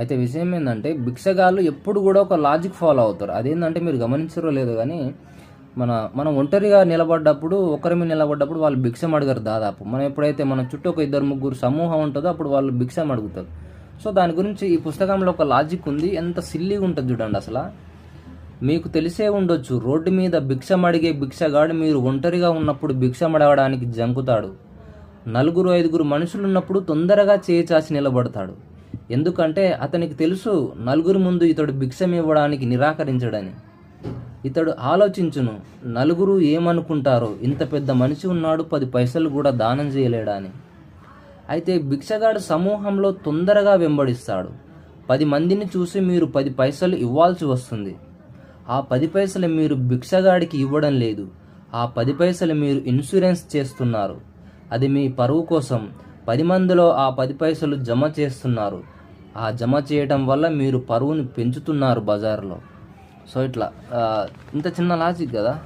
అయితే విషయం ఏంటంటే భిక్షగాళ్ళు ఎప్పుడు కూడా ఒక లాజిక్ ఫాలో అవుతారు. అదేంటంటే మీరు గమనించరో లేదో కానీ మన మనం ఒంటరిగా నిలబడ్డప్పుడు ఒకరి మీద నిలబడ్డప్పుడు వాళ్ళు భిక్షం అడగరు దాదాపు. మనం ఎప్పుడైతే మన చుట్టూ ఒక ఇద్దరు ముగ్గురు సమూహం ఉంటుందో అప్పుడు వాళ్ళు భిక్షం అడుగుతారు. సో దాని గురించి ఈ పుస్తకంలో ఒక లాజిక్ ఉంది. ఎంత సిల్లీగా ఉంటుంది చూడండి అసలు. మీకు తెలిసే ఉండొచ్చు రోడ్డు మీద భిక్షం అడిగే భిక్షగాడు మీరు ఒంటరిగా ఉన్నప్పుడు భిక్షం అడగడానికి జంకుతాడు. నలుగురు ఐదుగురు మనుషులు ఉన్నప్పుడు తొందరగా చేయి చాచి నిలబడతాడు. ఎందుకంటే అతనికి తెలుసు నలుగురు ముందు ఇతడు భిక్షం ఇవ్వడానికి నిరాకరించడని. ఇతడు ఆలోచించును నలుగురు ఏమనుకుంటారో? ఇంత పెద్ద మనిషి ఉన్నాడు పది పైసలు కూడా దానం చేయలేడా అని అయితే భిక్షగాడు సమూహంలో తొందరగా వెంబడిస్తాడు. పది మందిని చూసి మీరు పది పైసలు ఇవ్వాల్సి వస్తుంది. ఆ పది పైసలు మీరు భిక్షగాడికి ఇవ్వడం లేదు. ఆ పది పైసలు మీరు ఇన్సూరెన్స్ చేస్తున్నారు. అది మీ పరువు కోసం. పది మందిలో ఆ పది పైసలు జమ చేస్తున్నారు. ఆ జమ చేయటం వల్ల మీరు పరువుని పెంచుతున్నారు బజార్లో. సో ఇట్లా ఇంత చిన్న లాజిక్ కదా?